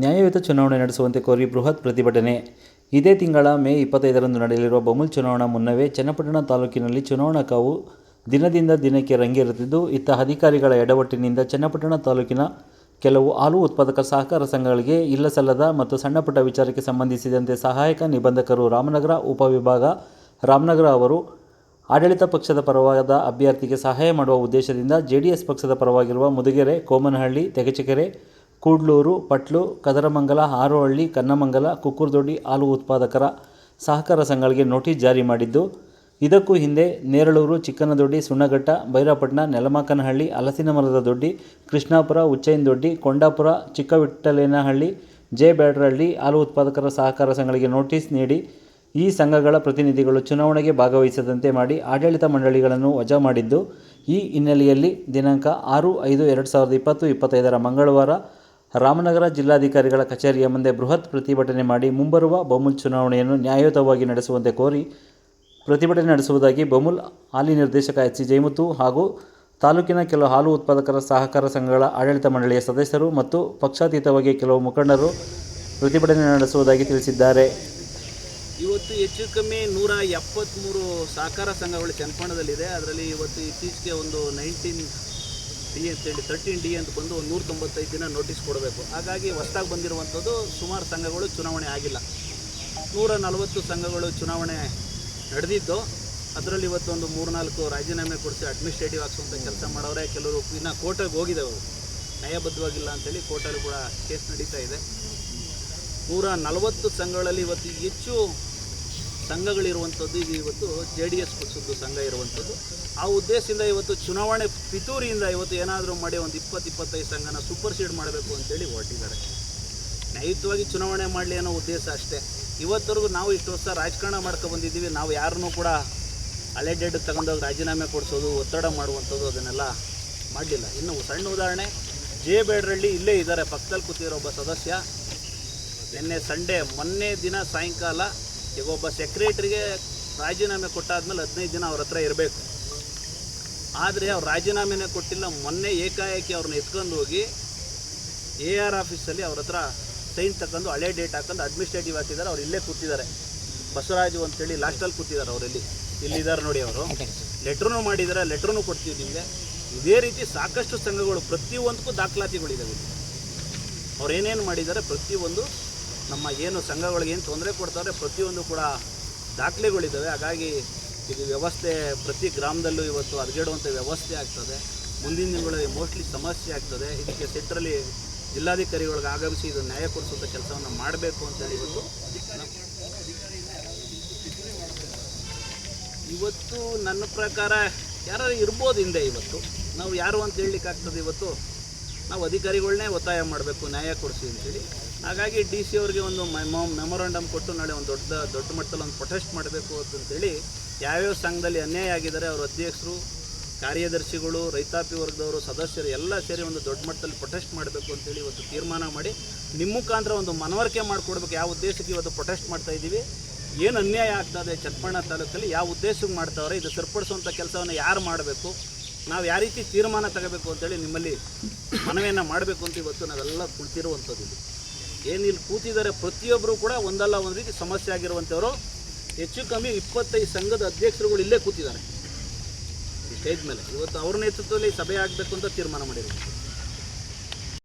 ನ್ಯಾಯಯುತ ಚುನಾವಣೆ ನಡೆಸುವಂತೆ ಕೋರಿ ಬೃಹತ್ ಪ್ರತಿಭಟನೆ. ಇದೇ ತಿಂಗಳ ಮೇ ಇಪ್ಪತ್ತೈದರಂದು ನಡೆಯಲಿರುವ ಬಮೂಲ್ ಚುನಾವಣಾ ಮುನ್ನವೇ ಚನ್ನಪಟ್ಟಣ ತಾಲೂಕಿನಲ್ಲಿ ಚುನಾವಣಾ ಕಾವು ದಿನದಿಂದ ದಿನಕ್ಕೆ ರಂಗೇರುತ್ತಿದ್ದು, ಇತ್ತ ಅಧಿಕಾರಿಗಳ ಎಡವಟ್ಟಿನಿಂದ ಚನ್ನಪಟ್ಟಣ ತಾಲೂಕಿನ ಕೆಲವು ಹಾಲು ಉತ್ಪಾದಕ ಸಹಕಾರ ಸಂಘಗಳಿಗೆ ಇಲ್ಲಸಲ್ಲದ ಮತ್ತು ಸಣ್ಣಪುಟ್ಟ ವಿಚಾರಕ್ಕೆ ಸಂಬಂಧಿಸಿದಂತೆ ಸಹಾಯಕ ನಿಬಂಧಕರು ರಾಮನಗರ ಉಪವಿಭಾಗ ರಾಮನಗರ ಅವರು ಆಡಳಿತ ಪಕ್ಷದ ಪರವಾದ ಅಭ್ಯರ್ಥಿಗೆ ಸಹಾಯ ಮಾಡುವ ಉದ್ದೇಶದಿಂದ ಜೆಡಿಎಸ್ ಪಕ್ಷದ ಪರವಾಗಿರುವ ಮುದುಗೆರೆ, ಕೋಮನಹಳ್ಳಿ, ತೆಗಚಕೆರೆ ಕೂಡ್ಲೂರು, ಪಟ್ಲು, ಕದರಮಂಗಲ ಹಾರೋಹಳ್ಳಿ ಕನ್ನಮಂಗಲ, ಕುಕ್ಕುರದೊಡ್ಡಿ ಹಾಲು ಉತ್ಪಾದಕರ ಸಹಕಾರ ಸಂಘಗಳಿಗೆ ನೋಟಿಸ್ ಜಾರಿ ಮಾಡಿದ್ದು, ಇದಕ್ಕೂ ಹಿಂದೆ ನೇರಳೂರು, ಚಿಕ್ಕನದೊಡ್ಡಿ, ಸುಣ್ಣಘಟ್ಟ ಬೈರಾಪಟ್ಟಣ ನೆಲಮಾಕನಹಳ್ಳಿ ಹಲಸಿನ ಮರದ ದೊಡ್ಡಿ, ಕೃಷ್ಣಾಪುರ, ಉಚ್ಚೈನದೊಡ್ಡಿ, ಕೊಂಡಾಪುರ, ಚಿಕ್ಕವಿಟ್ಟಲೇನಹಳ್ಳಿ, ಜೆ ಬ್ಯಾಡರಹಳ್ಳಿ ಹಾಲು ಉತ್ಪಾದಕರ ಸಹಕಾರ ಸಂಘಗಳಿಗೆ ನೋಟಿಸ್ ನೀಡಿ, ಈ ಸಂಘಗಳ ಪ್ರತಿನಿಧಿಗಳು ಚುನಾವಣೆಗೆ ಭಾಗವಹಿಸದಂತೆ ಮಾಡಿ ಆಡಳಿತ ಮಂಡಳಿಗಳನ್ನು ವಜಾ ಮಾಡಿದ್ದು, ಈ ಹಿನ್ನೆಲೆಯಲ್ಲಿ ದಿನಾಂಕ ಆರು ಐದು ಎರಡು ಸಾವಿರದ ಇಪ್ಪತ್ತು ಇಪ್ಪತ್ತೈದರ ಮಂಗಳವಾರ ರಾಮನಗರ ಜಿಲ್ಲಾಧಿಕಾರಿಗಳ ಕಚೇರಿಯ ಮುಂದೆ ಬೃಹತ್ ಪ್ರತಿಭಟನೆ ಮಾಡಿ ಮುಂಬರುವ ಬಮುಲ್ ಚುನಾವಣೆಯನ್ನು ನ್ಯಾಯಯುತವಾಗಿ ನಡೆಸುವಂತೆ ಕೋರಿ ಪ್ರತಿಭಟನೆ ನಡೆಸುವುದಾಗಿ ಬಮುಲ್ ಹಾಲಿ ನಿರ್ದೇಶಕ ಎಚ್ ಸಿ ಜಯಮುತ್ತು ಹಾಗೂ ತಾಲೂಕಿನ ಕೆಲವು ಹಾಲು ಉತ್ಪಾದಕರ ಸಹಕಾರ ಸಂಘಗಳ ಆಡಳಿತ ಮಂಡಳಿಯ ಸದಸ್ಯರು ಮತ್ತು ಪಕ್ಷಾತೀತವಾಗಿ ಕೆಲವು ಮುಖಂಡರು ಪ್ರತಿಭಟನೆ ನಡೆಸುವುದಾಗಿ ತಿಳಿಸಿದ್ದಾರೆ. ಇವತ್ತು ಹೆಚ್ಚು ಕಮ್ಮಿ ನೂರ ಎಪ್ಪತ್ತ್ಮೂರು ಸಹಕಾರ ಸಂಘಗಳು ಚನ್ನಪಟ್ಟಣದಲ್ಲಿದೆ. ಅದರಲ್ಲಿ ಇವತ್ತು ಇತ್ತೀಚೆಗೆ ಒಂದು ನೈನ್ಟೀನ್ ಡಿ ಅಂತೇಳಿ ತರ್ಟೀನ್ ಡಿ ಅಂತ ಬಂದು ಒಂದು ನೂರ ತೊಂಬತ್ತೈದು ದಿನ ನೋಟಿಸ್ ಕೊಡಬೇಕು. ಹಾಗಾಗಿ ಹೊಸ್ದಾಗಿ ಬಂದಿರುವಂಥದ್ದು ಸುಮಾರು ಸಂಘಗಳು ಚುನಾವಣೆ ಆಗಿಲ್ಲ. ನೂರ ನಲವತ್ತು ಸಂಘಗಳು ಚುನಾವಣೆ ನಡೆದಿದ್ದು, ಅದರಲ್ಲಿ ಇವತ್ತು ಒಂದು ಮೂರ್ನಾಲ್ಕು ರಾಜೀನಾಮೆ ಕೊಡಿಸಿ ಅಡ್ಮಿನಿಸ್ಟ್ರೇಟಿವ್ ಹಾಕ್ಸುವಂಥ ಕೆಲಸ ಮಾಡೋರೆ, ಕೆಲವರು ಇನ್ನು ಕೋರ್ಟಿಗೆ ಹೋಗಿದ್ದಾವೆ ಅವರು ನ್ಯಾಯಬದ್ಧವಾಗಿಲ್ಲ ಅಂತೇಳಿ ಕೋರ್ಟಲ್ಲೂ ಕೂಡ ಕೇಸ್ ನಡೀತಾ ಇದೆ. ನೂರ ನಲವತ್ತು ಸಂಘಗಳಲ್ಲಿ ಇವತ್ತು ಹೆಚ್ಚು ಸಂಘಗಳಿರುವಂಥದ್ದು, ಇದು ಇವತ್ತು ಜೆ ಡಿ ಎಸ್ ಪಕ್ಷದ್ದು ಸಂಘ ಇರುವಂಥದ್ದು. ಆ ಉದ್ದೇಶದಿಂದ ಇವತ್ತು ಚುನಾವಣೆ ಪಿತೂರಿಯಿಂದ ಇವತ್ತು ಏನಾದರೂ ಮಾಡಿ ಒಂದು ಇಪ್ಪತ್ತು ಇಪ್ಪತ್ತೈದು ಸಂಘನ ಸೂಪರ್ ಸೀಡ್ ಮಾಡಬೇಕು ಅಂತೇಳಿ ಹೊರಟಿದ್ದಾರೆ. ನೈತಿಕವಾಗಿ ಚುನಾವಣೆ ಮಾಡಲಿ ಅನ್ನೋ ಉದ್ದೇಶ ಅಷ್ಟೇ. ಇವತ್ತರೆಗೂ ನಾವು ಇಷ್ಟು ವರ್ಷ ರಾಜಕಾರಣ ಮಾಡ್ಕೊಂಡು ಬಂದಿದ್ದೀವಿ. ನಾವು ಯಾರನ್ನೂ ಕೂಡ ಹಳೆ ಡೆಡ್ ತಗೊಂಡೋಗಿ ರಾಜೀನಾಮೆ ಕೊಡಿಸೋದು, ಒತ್ತಡ ಮಾಡುವಂಥದ್ದು ಅದನ್ನೆಲ್ಲ ಮಾಡಲಿಲ್ಲ. ಇನ್ನು ಸಣ್ಣ ಉದಾಹರಣೆ ಜೆ ಬೇಡ್ರಳ್ಳಿ ಇಲ್ಲೇ ಇದ್ದಾರೆ. ಪಕ್ಕದಲ್ಲಿ ಕೂತಿರೋ ಒಬ್ಬ ಸದಸ್ಯ. ನಿನ್ನೆ ಸಂಡೇ, ಮೊನ್ನೆ ದಿನ ಸಾಯಂಕಾಲ ಈಗ ಒಬ್ಬ ಸೆಕ್ರೆಟ್ರಿಗೆ ರಾಜೀನಾಮೆ ಕೊಟ್ಟಾದ್ಮೇಲೆ ಹದಿನೈದು ದಿನ ಅವ್ರ ಹತ್ರ ಇರಬೇಕು. ಆದರೆ ಅವ್ರು ರಾಜೀನಾಮೆನೇ ಕೊಟ್ಟಿಲ್ಲ, ಮೊನ್ನೆ ಏಕಾಏಕಿ ಅವ್ರನ್ನ ಎತ್ಕೊಂಡು ಹೋಗಿ ಎ ಆರ್ ಆಫೀಸಲ್ಲಿ ಅವ್ರ ಹತ್ರ ಸೈನ್ ತಗೊಂಡು ಹಳೆ ಡೇಟ್ ಹಾಕೊಂಡು ಅಡ್ಮಿನಿಸ್ಟ್ರೇಟಿವ್ ಹಾಕಿದ್ದಾರೆ ಅವ್ರು ಇಲ್ಲೇ ಕೂತಿದ್ದಾರೆ. ಬಸವರಾಜು ಅಂತೇಳಿ ಲಾಸ್ಟಲ್ಲಿ ಕೂತಿದ್ದಾರೆ ಅವರಲ್ಲಿ ಇಲ್ಲಿದ್ದಾರೆ ನೋಡಿ ಅವರು. ಲೆಟ್ರೂ ಮಾಡಿದ್ದಾರೆ ಲೆಟ್ರೂ ಕೊಡ್ತೀವಿ ನಿಮಗೆ. ಇದೇ ರೀತಿ ಸಾಕಷ್ಟು ಸಂಘಗಳು ಪ್ರತಿಯೊಂದಕ್ಕೂ ದಾಖಲಾತಿಗಳಿದ್ದಾವೆ ಅವ್ರು ಏನೇನು ಮಾಡಿದ್ದಾರೆ ಪ್ರತಿಯೊಂದು ನಮ್ಮ ಏನು ಸಂಘಗಳಿಗೆ ಏನು ತೊಂದರೆ ಕೊಡ್ತಾರೆ ಪ್ರತಿಯೊಂದು ಕೂಡ ದಾಖಲೆಗಳಿದ್ದಾವೆ. ಹಾಗಾಗಿ ಇದು ವ್ಯವಸ್ಥೆ ಪ್ರತಿ ಗ್ರಾಮದಲ್ಲೂ ಇವತ್ತು ಹದಗೆಡುವಂಥ ವ್ಯವಸ್ಥೆ ಆಗ್ತದೆ. ಮುಂದಿನ ದಿನಗಳಲ್ಲಿ ಮೋಸ್ಟ್ಲಿ ಸಮಸ್ಯೆ ಆಗ್ತದೆ. ಇದಕ್ಕೆ ಸೆಟ್ರಲ್ಲಿ ಜಿಲ್ಲಾಧಿಕಾರಿಗಳಿಗೆ ಆಗಮಿಸಿ ಇದು ನ್ಯಾಯ ಕೊಡಿಸುವಂಥ ಕೆಲಸವನ್ನು ಮಾಡಬೇಕು ಅಂತೇಳಿ ಇವತ್ತು ಇವತ್ತು ನನ್ನ ಪ್ರಕಾರ ಯಾರು ಇರ್ಬೋದು ಹಿಂದೆ ಇವತ್ತು. ನಾವು ಯಾರು ಅಂತ ಹೇಳಲಿಕ್ಕಾಗ್ತದೆ ಇವತ್ತು? ನಾವು ಅಧಿಕಾರಿಗಳನ್ನೇ ಒತ್ತಾಯ ಮಾಡಬೇಕು, ನ್ಯಾಯ ಕೊಡಿಸಿ ಅಂತೇಳಿ ಹಾಗಾಗಿ ಡಿ ಸಿ ಅವ್ರಿಗೆ ಒಂದು ಮೆಮೊರಾಂಡಮ್ ಕೊಟ್ಟು ನಾಳೆ ಒಂದು ದೊಡ್ಡ ದೊಡ್ಡ ಮಟ್ಟದಲ್ಲಿ ಒಂದು ಪ್ರೊಟೆಸ್ಟ್ ಮಾಡಬೇಕು ಅಂತೇಳಿ ಯಾವ್ಯಾವ ಸಂಘದಲ್ಲಿ ಅನ್ಯಾಯ ಆಗಿದ್ದಾರೆ ಅವರ ಅಧ್ಯಕ್ಷರು, ಕಾರ್ಯದರ್ಶಿಗಳು, ರೈತಾಪಿ ವರ್ಗದವರು, ಸದಸ್ಯರು ಎಲ್ಲ ಸೇರಿ ಒಂದು ದೊಡ್ಡ ಮಟ್ಟದಲ್ಲಿ ಪ್ರೊಟೆಸ್ಟ್ ಮಾಡಬೇಕು ಅಂತೇಳಿ ಇವತ್ತು ತೀರ್ಮಾನ ಮಾಡಿ ನಿಮ್ಮ ಮುಖಾಂತರ ಒಂದು ಮನವರಿಕೆ ಮಾಡಿಕೊಡ್ಬೇಕು. ಯಾವ ಉದ್ದೇಶಕ್ಕೆ ಇವತ್ತು ಪ್ರೊಟೆಸ್ಟ್ ಮಾಡ್ತಾ ಇದ್ದೀವಿ? ಏನು ಅನ್ಯಾಯ ಆಗ್ತದೆ ಚನ್ನಪಣ್ಣ ತಾಲೂಕಲ್ಲಿ? ಯಾವ ಉದ್ದೇಶಕ್ಕೆ ಮಾಡ್ತಾವ್ರೆ? ಇದು ಸರಿಪಡಿಸುವಂಥ ಕೆಲಸವನ್ನು ಯಾರು ಮಾಡಬೇಕು? ನಾವು ಯಾವ ರೀತಿ ತೀರ್ಮಾನ ತಗೋಬೇಕು ಅಂತೇಳಿ ನಿಮ್ಮಲ್ಲಿ ಮನವಿಯನ್ನು ಮಾಡಬೇಕು ಅಂತ ಇವತ್ತು ನಾವೆಲ್ಲ ಕುಳಿತಿರುವಂಥದ್ದು ಏನು ಇಲ್ಲಿ ಕೂತಿದ್ದಾರೆ ಪ್ರತಿಯೊಬ್ಬರು ಕೂಡ ಒಂದಲ್ಲ ಒಂದು ರೀತಿ ಸಮಸ್ಯೆ ಆಗಿರುವಂಥವರು ಹೆಚ್ಚು ಕಮ್ಮಿ ಇಪ್ಪತ್ತೈದು ಸಂಘದ ಅಧ್ಯಕ್ಷರುಗಳು ಇಲ್ಲೇ ಕೂತಿದ್ದಾರೆ. ಸ್ಟೇಜ್ ಮೇಲೆ. ಇವತ್ತು ಅವ್ರ ನೇತೃತ್ವದಲ್ಲಿ ಸಭೆ ಆಗಬೇಕು ಅಂತ ತೀರ್ಮಾನ ಮಾಡಿರೋದು.